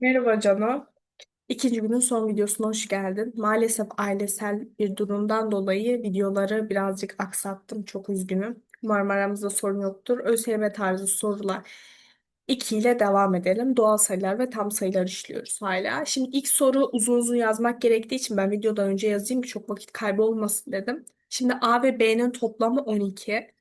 Merhaba Cano. İkinci günün son videosuna hoş geldin. Maalesef ailesel bir durumdan dolayı videoları birazcık aksattım. Çok üzgünüm. Umarım aramızda sorun yoktur. ÖSYM tarzı sorular 2 ile devam edelim. Doğal sayılar ve tam sayılar işliyoruz hala. Şimdi ilk soru uzun uzun yazmak gerektiği için ben videodan önce yazayım ki çok vakit kaybı olmasın dedim. Şimdi A ve B'nin toplamı 12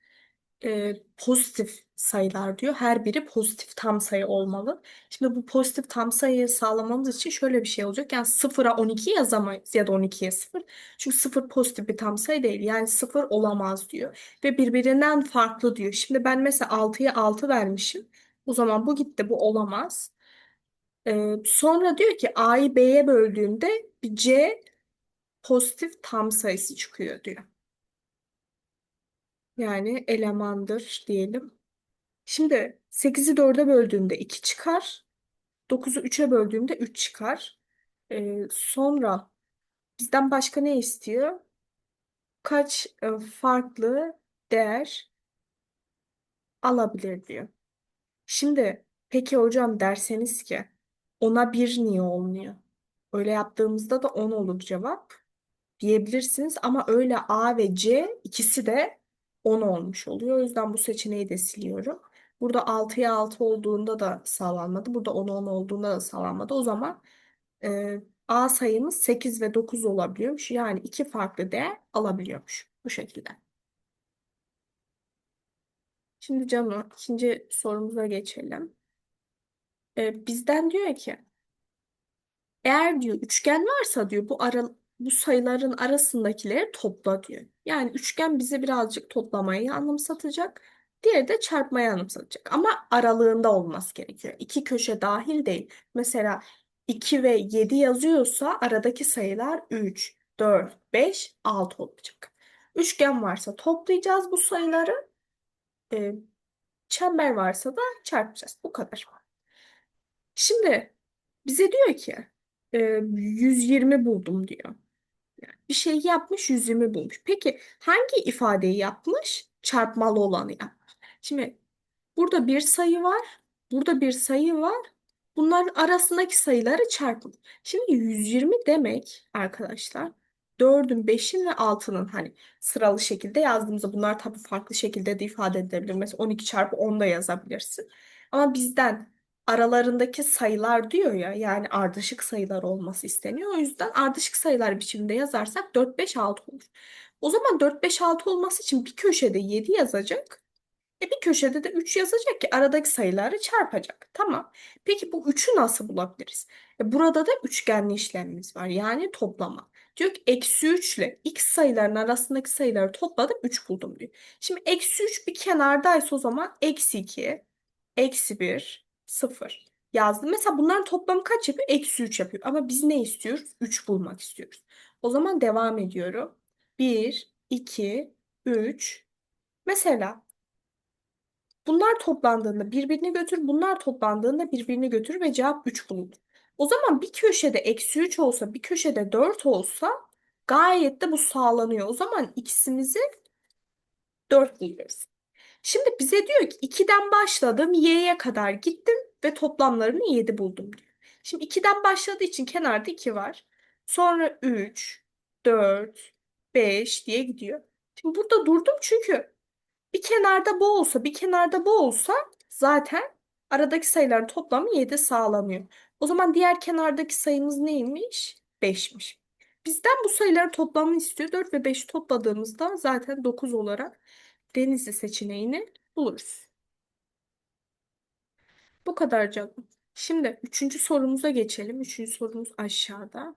e, pozitif sayılar diyor. Her biri pozitif tam sayı olmalı. Şimdi bu pozitif tam sayıyı sağlamamız için şöyle bir şey olacak. Yani 0'a 12 yazamayız ya da 12'ye 0. Çünkü 0 pozitif bir tam sayı değil. Yani 0 olamaz diyor. Ve birbirinden farklı diyor. Şimdi ben mesela 6'ya 6 vermişim. O zaman bu gitti. Bu olamaz. E, sonra diyor ki A'yı B'ye böldüğümde C pozitif tam sayısı çıkıyor diyor. Yani elemandır diyelim. Şimdi 8'i 4'e böldüğümde 2 çıkar. 9'u 3'e böldüğümde 3 çıkar. Ee, sonra bizden başka ne istiyor? Kaç e, farklı değer alabilir diyor. Şimdi peki hocam derseniz ki ona 1 niye olmuyor? Öyle yaptığımızda da 10 olur cevap diyebilirsiniz ama öyle A ve C ikisi de 10 olmuş oluyor. O yüzden bu seçeneği de siliyorum. Burada 6'ya 6 olduğunda da sağlanmadı. Burada 10 10 olduğunda da sağlanmadı. O zaman e, A sayımız 8 ve 9 olabiliyormuş. Yani iki farklı değer alabiliyormuş. Bu şekilde. Şimdi Cano ikinci sorumuza geçelim. E, bizden diyor ki eğer diyor üçgen varsa diyor bu ara, bu sayıların arasındakileri topla diyor. Yani üçgen bize birazcık toplamayı anımsatacak. Diğeri de çarpmayı anımsatacak. Ama aralığında olması gerekiyor. İki köşe dahil değil. Mesela 2 ve 7 yazıyorsa aradaki sayılar 3, 4, 5, 6 olacak. Üçgen varsa toplayacağız bu sayıları. Ee, çember varsa da çarpacağız. Bu kadar. Şimdi bize diyor ki e, 120 buldum diyor. Bir şey yapmış 120 bulmuş. Peki hangi ifadeyi yapmış? Çarpmalı olanı yapmış. Şimdi burada bir sayı var. Burada bir sayı var. Bunların arasındaki sayıları çarpın. Şimdi 120 demek arkadaşlar 4'ün, 5'in ve 6'nın hani sıralı şekilde yazdığımızda bunlar tabii farklı şekilde de ifade edilebilir. Mesela 12 çarpı 10 da yazabilirsin. Ama bizden aralarındaki sayılar diyor ya yani ardışık sayılar olması isteniyor. O yüzden ardışık sayılar biçiminde yazarsak 4, 5, 6 olur. O zaman 4, 5, 6 olması için bir köşede 7 yazacak. E bir köşede de 3 yazacak ki aradaki sayıları çarpacak. Tamam. Peki bu 3'ü nasıl bulabiliriz? E burada da üçgenli işlemimiz var. Yani toplama. Diyor ki eksi 3 ile x sayıların arasındaki sayıları topladım 3 buldum diyor. Şimdi eksi 3 bir kenardaysa o zaman eksi 2, eksi 1, 0 yazdım. Mesela bunların toplamı kaç yapıyor? Eksi 3 yapıyor. Ama biz ne istiyoruz? 3 bulmak istiyoruz. O zaman devam ediyorum. 1, 2, 3. Mesela Bunlar toplandığında birbirini götür, bunlar toplandığında birbirini götür ve cevap 3 bulunur. O zaman bir köşede eksi 3 olsa, bir köşede 4 olsa gayet de bu sağlanıyor. O zaman x'imizi 4 buluyoruz. Şimdi bize diyor ki 2'den başladım, y'ye kadar gittim ve toplamlarını 7 buldum diyor. Şimdi 2'den başladığı için kenarda 2 var. Sonra 3, 4, 5 diye gidiyor. Şimdi burada durdum çünkü bir kenarda bu olsa, bir kenarda bu olsa zaten aradaki sayıların toplamı 7 sağlanıyor. O zaman diğer kenardaki sayımız neymiş? 5'miş. Bizden bu sayıların toplamını istiyor. 4 ve 5'i topladığımızda zaten 9 olarak Denizli seçeneğini buluruz. Bu kadar canım. Şimdi üçüncü sorumuza geçelim. Üçüncü sorumuz aşağıda.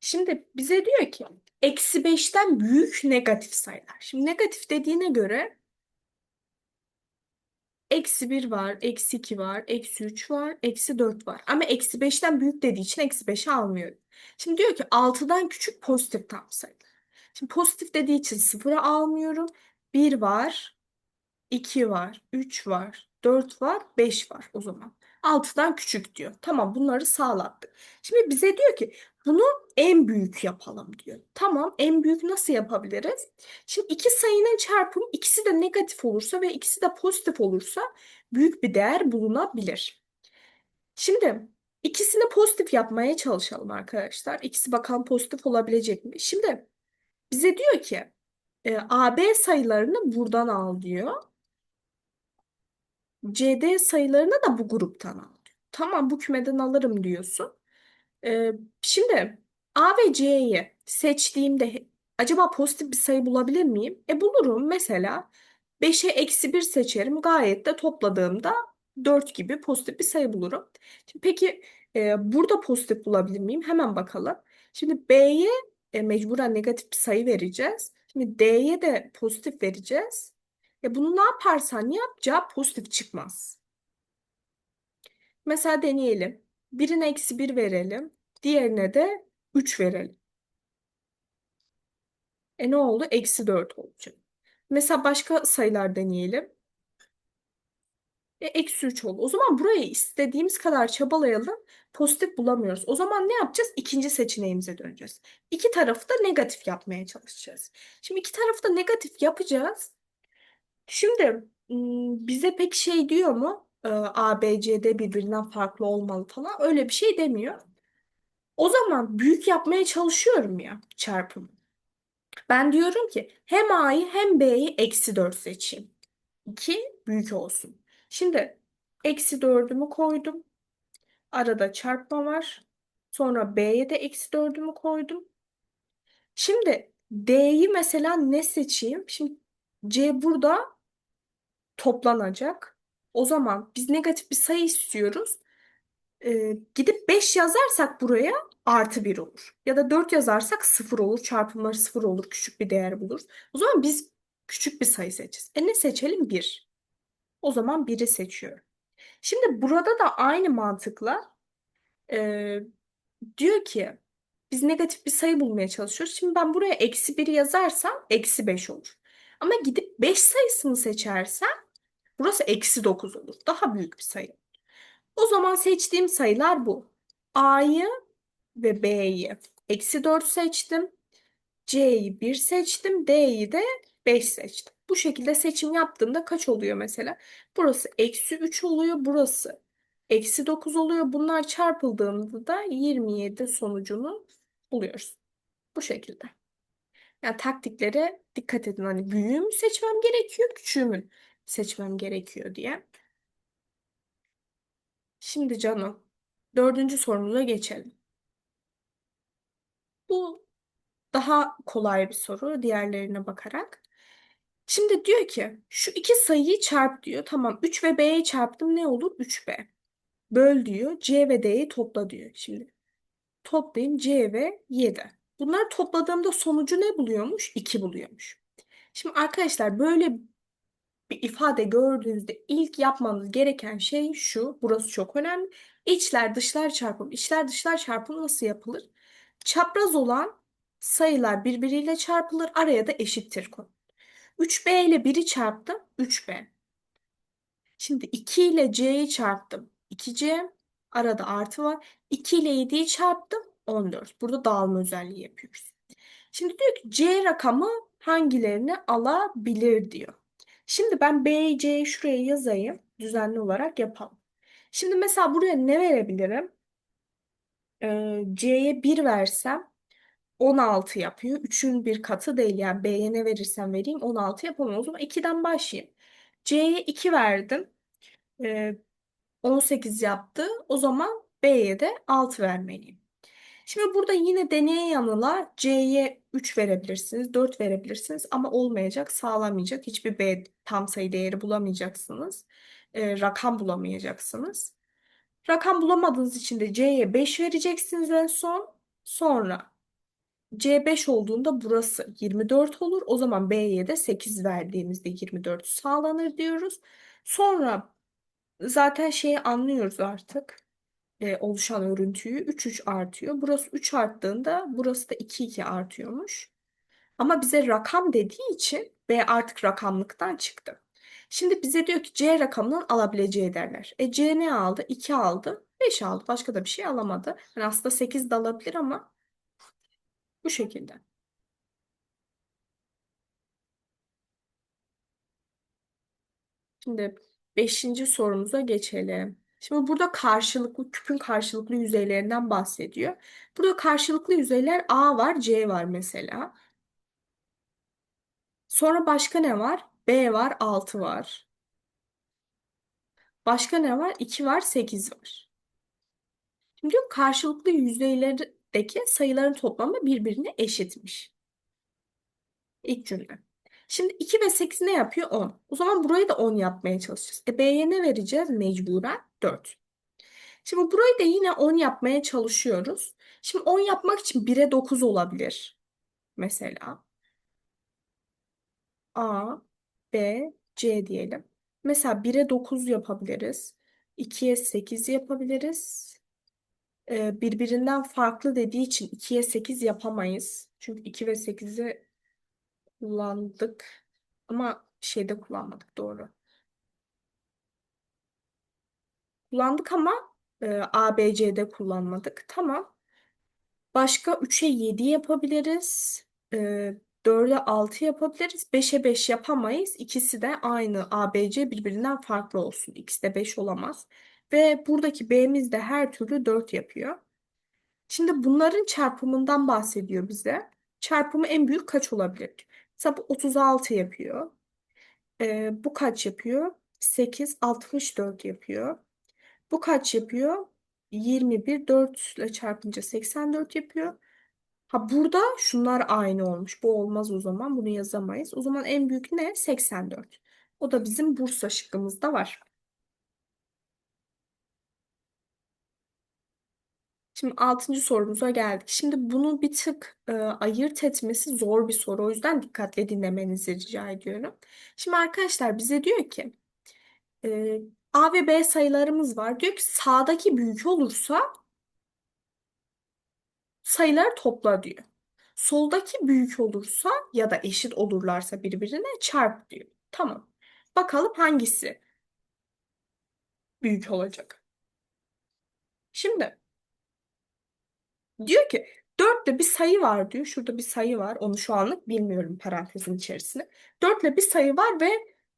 Şimdi bize diyor ki eksi 5'ten büyük negatif sayılar. Şimdi negatif dediğine göre eksi 1 var, eksi 2 var, eksi 3 var, eksi 4 var. Ama eksi 5'ten büyük dediği için eksi 5'i almıyorum. Şimdi diyor ki 6'dan küçük pozitif tam sayılar. Şimdi pozitif dediği için 0'ı almıyorum. 1 var, 2 var, 3 var, 4 var, 5 var o zaman. 6'dan küçük diyor. Tamam bunları sağlattık. Şimdi bize diyor ki bunu en büyük yapalım diyor. Tamam en büyük nasıl yapabiliriz? Şimdi iki sayının çarpımı ikisi de negatif olursa ve ikisi de pozitif olursa büyük bir değer bulunabilir. Şimdi ikisini pozitif yapmaya çalışalım arkadaşlar. İkisi bakalım pozitif olabilecek mi? Şimdi bize diyor ki e, AB sayılarını buradan al diyor. CD sayılarını da bu gruptan al diyor. Tamam bu kümeden alırım diyorsun. Ee, şimdi A ve C'yi seçtiğimde acaba pozitif bir sayı bulabilir miyim? E bulurum mesela 5'e eksi 1 seçerim. Gayet de topladığımda 4 gibi pozitif bir sayı bulurum. Şimdi peki e, burada pozitif bulabilir miyim? Hemen bakalım. Şimdi B'ye e, mecburen negatif bir sayı vereceğiz. Şimdi D'ye de pozitif vereceğiz. E bunu ne yaparsan yap cevap pozitif çıkmaz. Mesela deneyelim. Birine eksi 1 verelim. Diğerine de 3 verelim. E ne oldu? Eksi 4 olacak. Mesela başka sayılar deneyelim. E, eksi 3 oldu. O zaman burayı istediğimiz kadar çabalayalım. Pozitif bulamıyoruz. O zaman ne yapacağız? İkinci seçeneğimize döneceğiz. İki tarafı da negatif yapmaya çalışacağız. Şimdi iki tarafı da negatif yapacağız. Şimdi bize pek şey diyor mu? Ee, A, B, C, D birbirinden farklı olmalı falan. Öyle bir şey demiyor. O zaman büyük yapmaya çalışıyorum ya çarpımı. Ben diyorum ki hem A'yı hem B'yi eksi 4 seçeyim. 2 büyük olsun. Şimdi eksi 4'ümü koydum. Arada çarpma var. Sonra B'ye de eksi 4'ümü koydum. Şimdi D'yi mesela ne seçeyim? Şimdi C burada toplanacak. O zaman biz negatif bir sayı istiyoruz. Ee, gidip 5 yazarsak buraya artı 1 olur. Ya da 4 yazarsak 0 olur. Çarpımları 0 olur. Küçük bir değer buluruz. O zaman biz küçük bir sayı seçeceğiz. E ne seçelim? 1. O zaman 1'i seçiyorum. Şimdi burada da aynı mantıkla e, diyor ki biz negatif bir sayı bulmaya çalışıyoruz. Şimdi ben buraya eksi 1 yazarsam eksi 5 olur. Ama gidip 5 sayısını seçersem burası eksi 9 olur. Daha büyük bir sayı. O zaman seçtiğim sayılar bu. A'yı ve B'yi eksi 4 seçtim. C'yi 1 seçtim. D'yi de 5 seçtim. Bu şekilde seçim yaptığımda kaç oluyor mesela? Burası eksi 3 oluyor. Burası eksi 9 oluyor. Bunlar çarpıldığında da 27 sonucunu buluyoruz. Bu şekilde. Yani taktiklere dikkat edin. Hani büyüğü mü seçmem gerekiyor, küçüğü mü seçmem gerekiyor diye. Şimdi canım, dördüncü sorumuza geçelim. Bu daha kolay bir soru diğerlerine bakarak. Şimdi diyor ki şu iki sayıyı çarp diyor. Tamam 3 ve B'yi çarptım ne olur? 3B. Böl diyor. C ve D'yi topla diyor. Şimdi toplayayım C ve 7. Bunları topladığımda sonucu ne buluyormuş? 2 buluyormuş. Şimdi arkadaşlar böyle bir ifade gördüğünüzde ilk yapmanız gereken şey şu. Burası çok önemli. İçler dışlar çarpımı. İçler dışlar çarpımı nasıl yapılır? Çapraz olan sayılar birbiriyle çarpılır. Araya da eşittir koy. 3b ile 1'i çarptım. 3b. Şimdi 2 ile c'yi çarptım. 2c. Arada artı var. 2 ile 7'yi çarptım. 14. Burada dağılma özelliği yapıyoruz. Şimdi diyor ki c rakamı hangilerini alabilir diyor. Şimdi ben B, C'yi şuraya yazayım. Düzenli olarak yapalım. Şimdi mesela buraya ne verebilirim? Ee, C'ye 1 versem 16 yapıyor. 3'ün bir katı değil. Yani B'ye ne verirsem vereyim 16 yapamam. O zaman 2'den başlayayım. C'ye 2 verdim. Ee, 18 yaptı. O zaman B'ye de 6 vermeliyim. Şimdi burada yine deneye yanıla C'ye 3 verebilirsiniz, 4 verebilirsiniz ama olmayacak, sağlamayacak. Hiçbir B tam sayı değeri bulamayacaksınız. Ee, rakam bulamayacaksınız. Rakam bulamadığınız için de C'ye 5 vereceksiniz en son. Sonra C 5 olduğunda burası 24 olur. O zaman B'ye de 8 verdiğimizde 24 sağlanır diyoruz. Sonra zaten şeyi anlıyoruz artık e, oluşan örüntüyü 3 3 artıyor. Burası 3 arttığında burası da 2 2 artıyormuş. Ama bize rakam dediği için B artık rakamlıktan çıktı. Şimdi bize diyor ki C rakamının alabileceği değerler. E C ne aldı? 2 aldı. 5 aldı. Başka da bir şey alamadı. Yani aslında 8 de alabilir ama Bu şekilde. Şimdi beşinci sorumuza geçelim. Şimdi burada karşılıklı küpün karşılıklı yüzeylerinden bahsediyor. Burada karşılıklı yüzeyler A var, C var mesela. Sonra başka ne var? B var, 6 var. Başka ne var? 2 var, 8 var. Şimdi diyor karşılıklı yüzeylerdeki sayıların toplamı birbirine eşitmiş. İlk cümle. Şimdi 2 ve 8 ne yapıyor? 10. O zaman burayı da 10 yapmaya çalışacağız. E B'ye ne vereceğiz? Mecburen 4. Şimdi burayı da yine 10 yapmaya çalışıyoruz. Şimdi 10 yapmak için 1'e 9 olabilir. Mesela A, B, C diyelim. Mesela 1'e 9 yapabiliriz. 2'ye 8 yapabiliriz. Ee, birbirinden farklı dediği için 2'ye 8 yapamayız. Çünkü 2 ve 8'i kullandık. Ama şeyde kullanmadık doğru. Kullandık ama e, A, B, C'de kullanmadık. Tamam. Başka 3'e 7 yapabiliriz. E, 4'e 6 yapabiliriz. 5'e 5 yapamayız. İkisi de aynı A, B, C birbirinden farklı olsun. İkisi de 5 olamaz. Ve buradaki B'miz de her türlü 4 yapıyor. Şimdi bunların çarpımından bahsediyor bize. Çarpımı en büyük kaç olabilir? Mesela bu 36 yapıyor. Ee, bu kaç yapıyor? 8, 64 yapıyor. Bu kaç yapıyor? 21, 4 ile çarpınca 84 yapıyor. Ha burada şunlar aynı olmuş. Bu olmaz o zaman. Bunu yazamayız. O zaman en büyük ne? 84. O da bizim Bursa şıkkımızda var. Şimdi altıncı sorumuza geldik. Şimdi bunu bir tık e, ayırt etmesi zor bir soru. O yüzden dikkatle dinlemenizi rica ediyorum. Şimdi arkadaşlar bize diyor ki e, A ve B sayılarımız var. Diyor ki sağdaki büyük olursa sayıları topla diyor. Soldaki büyük olursa ya da eşit olurlarsa birbirine çarp diyor. Tamam. Bakalım hangisi büyük olacak. Şimdi Diyor ki 4'le bir sayı var diyor. Şurada bir sayı var. Onu şu anlık bilmiyorum parantezin içerisinde. 4'le bir sayı var ve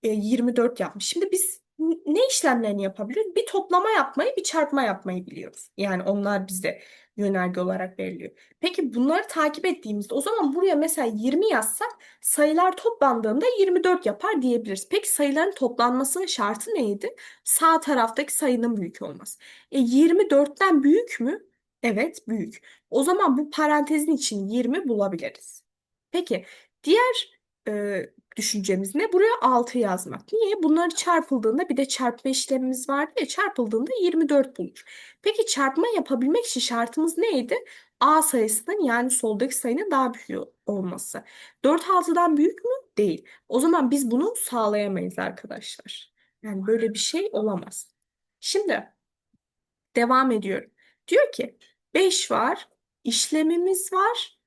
e, 24 yapmış. Şimdi biz ne işlemlerini yapabiliyoruz? Bir toplama yapmayı, bir çarpma yapmayı biliyoruz. Yani onlar bize yönerge olarak veriliyor. Peki bunları takip ettiğimizde o zaman buraya mesela 20 yazsak sayılar toplandığında 24 yapar diyebiliriz. Peki sayıların toplanmasının şartı neydi? Sağ taraftaki sayının büyük olması. E 24'ten büyük mü? Evet, büyük. O zaman bu parantezin için 20 bulabiliriz. Peki, diğer e, düşüncemiz ne? Buraya 6 yazmak. Niye? Bunları çarpıldığında bir de çarpma işlemimiz vardı ya çarpıldığında 24 bulur. Peki çarpma yapabilmek için şartımız neydi? A sayısının yani soldaki sayının daha büyük olması. 4 6'dan büyük mü? Değil. O zaman biz bunu sağlayamayız arkadaşlar. Yani böyle bir şey olamaz. Şimdi devam ediyorum. Diyor ki 5 var, işlemimiz var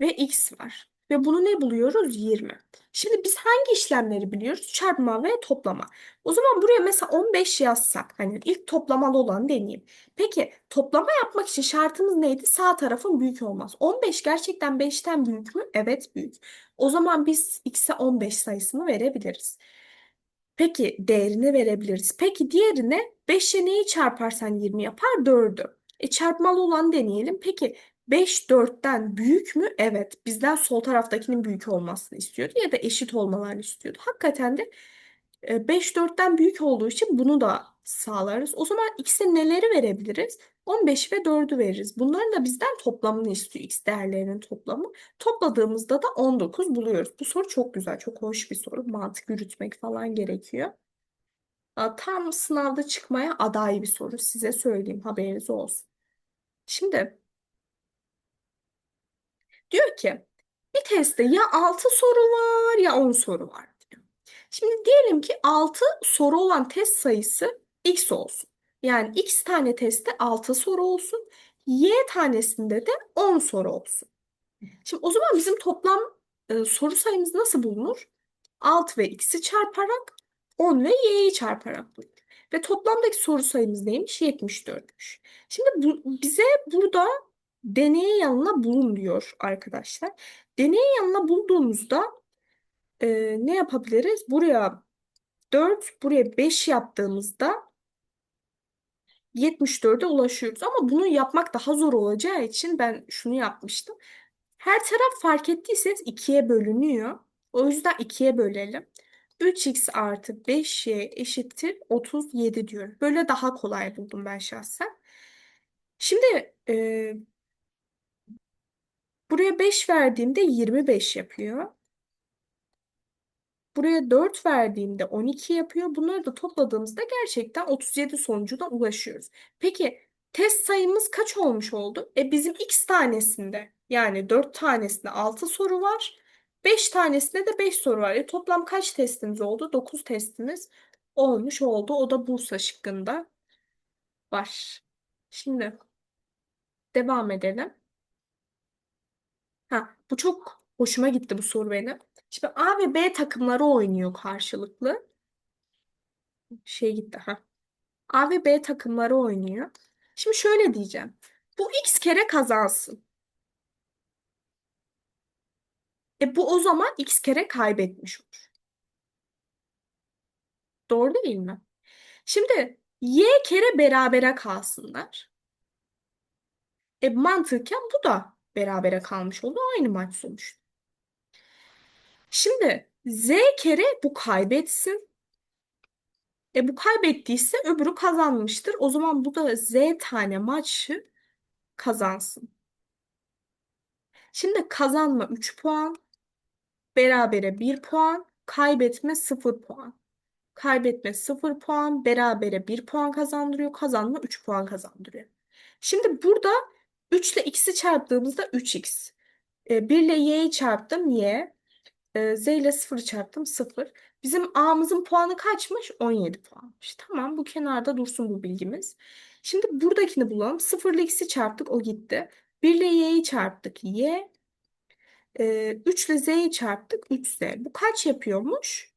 ve x var. Ve bunu ne buluyoruz? 20. Şimdi biz hangi işlemleri biliyoruz? Çarpma ve toplama. O zaman buraya mesela 15 yazsak, hani ilk toplamalı olan deneyeyim. Peki toplama yapmak için şartımız neydi? Sağ tarafın büyük olmaz. 15 gerçekten 5'ten büyük mü? Evet büyük. O zaman biz x'e 15 sayısını verebiliriz. Peki değerini verebiliriz. Peki diğerine 5'e neyi çarparsan 20 yapar? 4'ü. E çarpmalı olan deneyelim. Peki 5 4'ten büyük mü? Evet. Bizden sol taraftakinin büyük olmasını istiyordu ya da eşit olmalarını istiyordu. Hakikaten de 5 4'ten büyük olduğu için bunu da sağlarız. O zaman x'e neleri verebiliriz? 15 ve 4'ü veririz. Bunların da bizden toplamını istiyor. X değerlerinin toplamı. Topladığımızda da 19 buluyoruz. Bu soru çok güzel, çok hoş bir soru. Mantık yürütmek falan gerekiyor. Tam sınavda çıkmaya aday bir soru. Size söyleyeyim, haberiniz olsun. Şimdi diyor ki bir testte ya 6 soru var ya 10 soru var. Şimdi diyelim ki 6 soru olan test sayısı x olsun. Yani x tane testte 6 soru olsun. Y tanesinde de 10 soru olsun. Şimdi o zaman bizim toplam e, soru sayımız nasıl bulunur? 6 ve x'i çarparak 10 ve y'yi çarparak bulunur. Ve toplamdaki soru sayımız neymiş? 74'müş. Şimdi bu, bize burada deneye yanına bulun diyor arkadaşlar. Deneye yanına bulduğumuzda e, ne yapabiliriz? Buraya 4, buraya 5 yaptığımızda 74'e ulaşıyoruz. Ama bunu yapmak daha zor olacağı için ben şunu yapmıştım. Her taraf fark ettiyseniz 2'ye bölünüyor. O yüzden 2'ye bölelim. 3x artı 5y eşittir 37 diyorum. Böyle daha kolay buldum ben şahsen. Şimdi e, buraya 5 verdiğimde 25 yapıyor. Buraya 4 verdiğimde 12 yapıyor. Bunları da topladığımızda gerçekten 37 sonucuna ulaşıyoruz. Peki test sayımız kaç olmuş oldu? E bizim x tanesinde yani 4 tanesinde 6 soru var. 5 tanesinde de 5 soru var. E toplam kaç testimiz oldu? 9 testimiz olmuş oldu. O da Bursa şıkkında var. Şimdi devam edelim. Ha, bu çok hoşuma gitti bu soru benim. Şimdi A ve B takımları oynuyor karşılıklı. Şey gitti ha. A ve B takımları oynuyor. Şimdi şöyle diyeceğim. Bu x kere kazansın. E bu o zaman x kere kaybetmiş olur. Doğru değil mi? Şimdi y kere berabere kalsınlar. E mantıken bu da berabere kalmış oldu. Aynı maç sonuçta. Şimdi z kere bu kaybetsin. E bu kaybettiyse öbürü kazanmıştır. O zaman bu da z tane maçı kazansın. Şimdi kazanma 3 puan, berabere 1 puan, kaybetme 0 puan. Kaybetme 0 puan, berabere 1 puan kazandırıyor, kazanma 3 puan kazandırıyor. Şimdi burada 3 ile x'i çarptığımızda 3x. 1 ile y'yi çarptım y. E, z ile 0 çarptım 0. Bizim a'mızın puanı kaçmış? 17 puanmış. Tamam bu kenarda dursun bu bilgimiz. Şimdi buradakini bulalım. 0 ile x'i çarptık o gitti. 1 ile y'yi çarptık y. E, 3 ile z'yi çarptık 3z. Bu kaç yapıyormuş?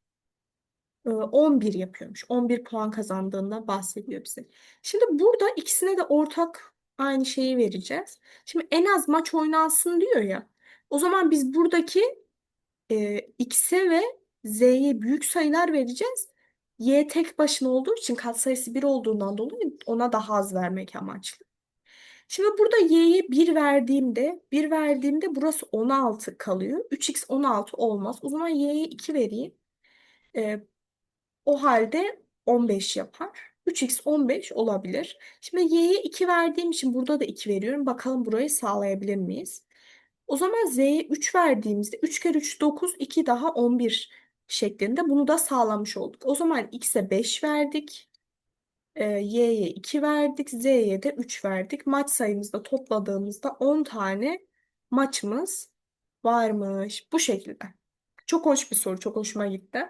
E, 11 yapıyormuş. 11 puan kazandığında bahsediyor bize. Şimdi burada ikisine de ortak aynı şeyi vereceğiz. Şimdi en az maç oynansın diyor ya. O zaman biz buradaki e, x'e ve z'ye büyük sayılar vereceğiz. y tek başına olduğu için katsayısı 1 olduğundan dolayı ona daha az vermek amaçlı. Şimdi burada y'ye 1 verdiğimde 1 verdiğimde burası 16 kalıyor. 3x 16 olmaz. O zaman y'ye 2 vereyim. E, o halde 15 yapar. 3x 15 olabilir. Şimdi y'ye 2 verdiğim için burada da 2 veriyorum. Bakalım burayı sağlayabilir miyiz? O zaman z'ye 3 verdiğimizde 3 kere 3 9, 2 daha 11 şeklinde bunu da sağlamış olduk. O zaman x'e 5 verdik. E, y'ye 2 verdik. z'ye de 3 verdik. Maç sayımızda topladığımızda 10 tane maçımız varmış. Bu şekilde. Çok hoş bir soru. Çok hoşuma gitti.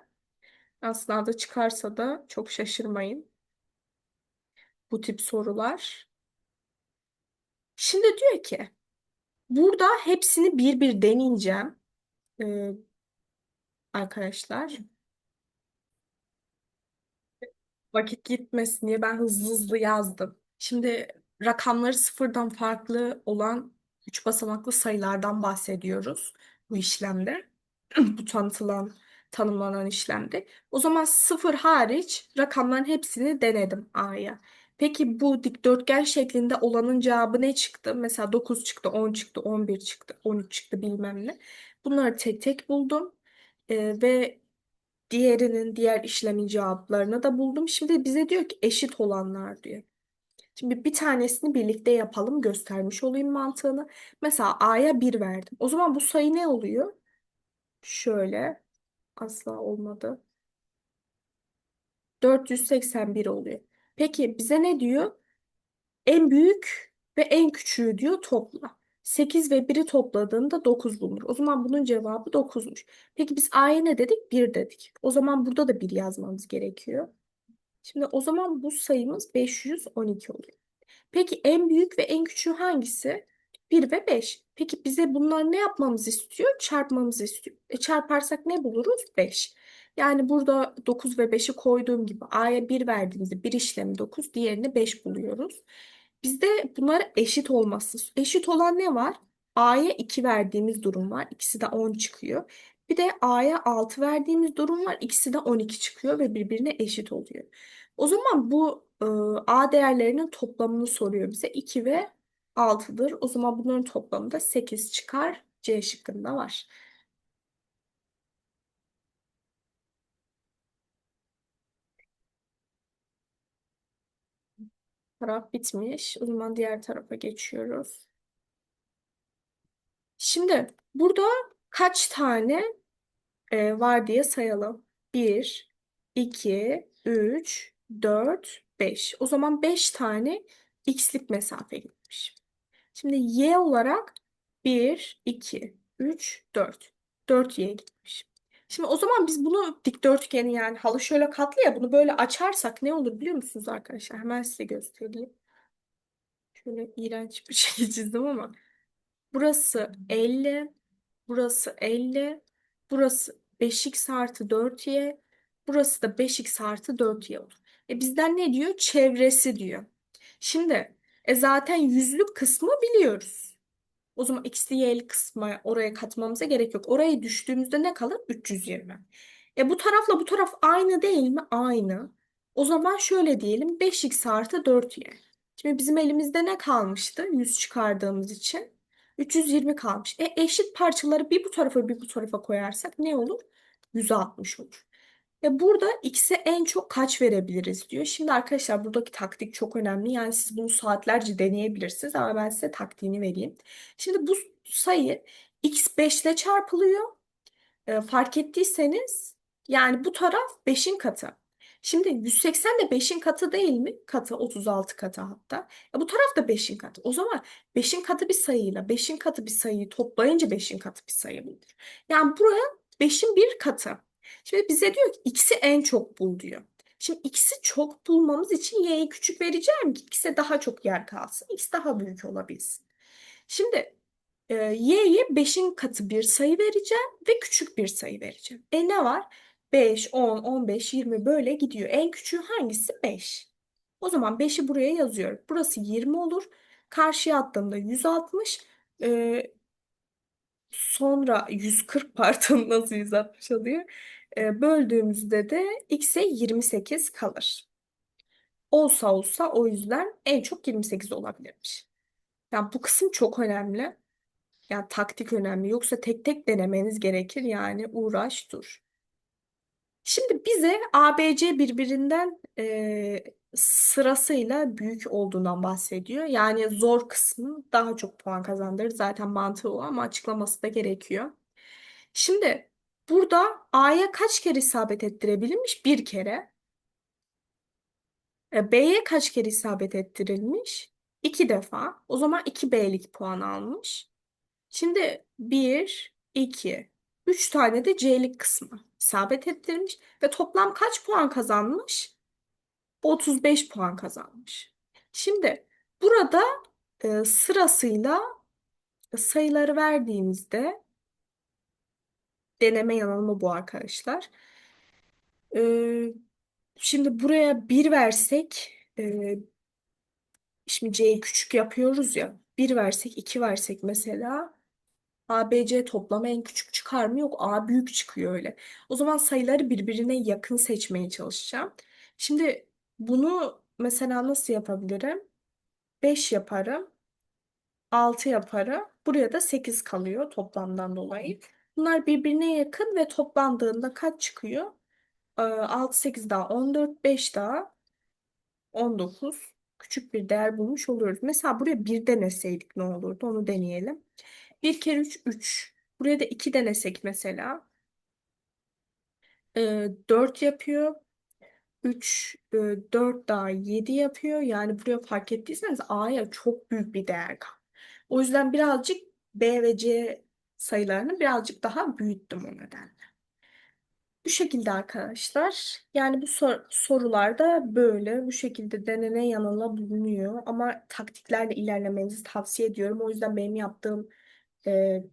Aslında da çıkarsa da çok şaşırmayın. Bu tip sorular. Şimdi diyor ki burada hepsini bir bir deneyeceğim. Ee, arkadaşlar. Vakit gitmesin diye ben hızlı hızlı yazdım. Şimdi rakamları sıfırdan farklı olan üç basamaklı sayılardan bahsediyoruz bu işlemde. Bu tanıtılan, tanımlanan işlemde. O zaman sıfır hariç rakamların hepsini denedim A'ya. Peki bu dikdörtgen şeklinde olanın cevabı ne çıktı? Mesela 9 çıktı, 10 çıktı, 11 çıktı, 13 çıktı bilmem ne. Bunları tek tek buldum. Ee, ve diğerinin diğer işlemin cevaplarını da buldum. Şimdi bize diyor ki eşit olanlar diyor. Şimdi bir tanesini birlikte yapalım göstermiş olayım mantığını. Mesela A'ya 1 verdim. O zaman bu sayı ne oluyor? Şöyle asla olmadı. 481 oluyor. Peki bize ne diyor? En büyük ve en küçüğü diyor topla. 8 ve 1'i topladığında 9 bulunur. O zaman bunun cevabı 9'muş. Peki biz A'ya ne dedik? 1 dedik. O zaman burada da 1 yazmamız gerekiyor. Şimdi o zaman bu sayımız 512 oluyor. Peki en büyük ve en küçüğü hangisi? 1 ve 5. Peki bize bunlar ne yapmamızı istiyor? Çarpmamızı istiyor. E çarparsak ne buluruz? 5. Yani burada 9 ve 5'i koyduğum gibi A'ya 1 verdiğimizde bir işlemi 9, diğerini 5 buluyoruz. Bizde bunlar eşit olması. Eşit olan ne var? A'ya 2 verdiğimiz durum var. İkisi de 10 çıkıyor. Bir de A'ya 6 verdiğimiz durum var. İkisi de 12 çıkıyor ve birbirine eşit oluyor. O zaman bu e, A değerlerinin toplamını soruyor bize. 2 ve 6'dır. O zaman bunların toplamı da 8 çıkar. C şıkkında var. Taraf bitmiş. O zaman diğer tarafa geçiyoruz. Şimdi burada kaç tane e, var diye sayalım. 1, 2, 3, 4, 5. O zaman 5 tane x'lik mesafe gitmiş. Şimdi y olarak 1, 2, 3, 4. 4y gitmiş. Şimdi o zaman biz bunu dikdörtgeni yani halı şöyle katlı ya bunu böyle açarsak ne olur biliyor musunuz arkadaşlar? Hemen size göstereyim. Şöyle iğrenç bir şey çizdim ama. Burası 50, burası 50, burası 5x artı 4y, burası da 5x artı 4y olur. E bizden ne diyor? Çevresi diyor. Şimdi e zaten yüzlük kısmı biliyoruz. O zaman x'li y'li kısmı oraya katmamıza gerek yok. Oraya düştüğümüzde ne kalır? 320. E bu tarafla bu taraf aynı değil mi? Aynı. O zaman şöyle diyelim 5x artı 4y. Şimdi bizim elimizde ne kalmıştı? 100 çıkardığımız için. 320 kalmış. E eşit parçaları bir bu tarafa bir bu tarafa koyarsak ne olur? 160 olur. Ve burada x'e en çok kaç verebiliriz diyor. Şimdi arkadaşlar buradaki taktik çok önemli. Yani siz bunu saatlerce deneyebilirsiniz ama ben size taktiğini vereyim. Şimdi bu sayı x 5 ile çarpılıyor. E, fark ettiyseniz yani bu taraf 5'in katı. Şimdi 180 de 5'in katı değil mi? Katı 36 katı hatta. E, bu taraf da 5'in katı. O zaman 5'in katı bir sayıyla 5'in katı bir sayıyı toplayınca 5'in katı bir sayı bulur. Yani buraya 5'in bir katı. Şimdi bize diyor ki x'i en çok bul diyor. Şimdi x'i çok bulmamız için y'yi küçük vereceğim ki x'e daha çok yer kalsın. x daha büyük olabilsin. Şimdi e, y'ye 5'in katı bir sayı vereceğim ve küçük bir sayı vereceğim. E ne var? 5, 10, 15, 20 böyle gidiyor. En küçüğü hangisi? 5. O zaman 5'i buraya yazıyorum. Burası 20 olur. Karşıya attığımda 160. E, sonra 140 pardon nasıl 160 oluyor? E, böldüğümüzde de x'e 28 kalır. Olsa olsa o yüzden en çok 28 olabilirmiş. Yani bu kısım çok önemli. Yani taktik önemli. Yoksa tek tek denemeniz gerekir. Yani uğraş dur. Şimdi bize ABC birbirinden e, sırasıyla büyük olduğundan bahsediyor. Yani zor kısmı daha çok puan kazandırır. Zaten mantığı o ama açıklaması da gerekiyor. Şimdi burada A'ya kaç kere isabet ettirebilmiş? Bir kere. E, B'ye kaç kere isabet ettirilmiş? İki defa. O zaman 2B'lik puan almış. Şimdi 1, 2, 3 tane de C'lik kısmı isabet ettirmiş ve toplam kaç puan kazanmış? 35 puan kazanmış. Şimdi burada e, sırasıyla sayıları verdiğimizde deneme yanılma bu arkadaşlar. E, şimdi buraya 1 versek e, şimdi C'yi küçük yapıyoruz ya 1 versek 2 versek mesela A, B, C toplamı en küçük çıkar mı? Yok A büyük çıkıyor öyle. O zaman sayıları birbirine yakın seçmeye çalışacağım. Şimdi bunu mesela nasıl yapabilirim? 5 yaparım. 6 yaparım. Buraya da 8 kalıyor toplamdan dolayı. Bunlar birbirine yakın ve toplandığında kaç çıkıyor? 6, 8 daha 14, 5 daha 19. Küçük bir değer bulmuş oluyoruz. Mesela buraya 1 deneseydik ne olurdu? Onu deneyelim. 1 kere 3 3. Buraya da 2 denesek mesela. E, 4 yapıyor. 3, e, 4 daha 7 yapıyor. Yani buraya fark ettiyseniz A'ya çok büyük bir değer kaldı. O yüzden birazcık B ve C sayılarını birazcık daha büyüttüm o nedenle. Bu şekilde arkadaşlar. Yani bu sor sorularda böyle bu şekilde denene yanıla bulunuyor. Ama taktiklerle ilerlemenizi tavsiye ediyorum. O yüzden benim yaptığım e,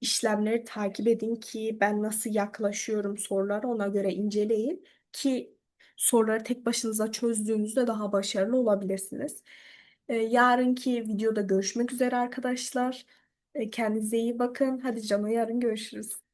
işlemleri takip edin ki ben nasıl yaklaşıyorum sorulara ona göre inceleyin ki soruları tek başınıza çözdüğünüzde daha başarılı olabilirsiniz. E, yarınki videoda görüşmek üzere arkadaşlar. E, kendinize iyi bakın. Hadi canım yarın görüşürüz.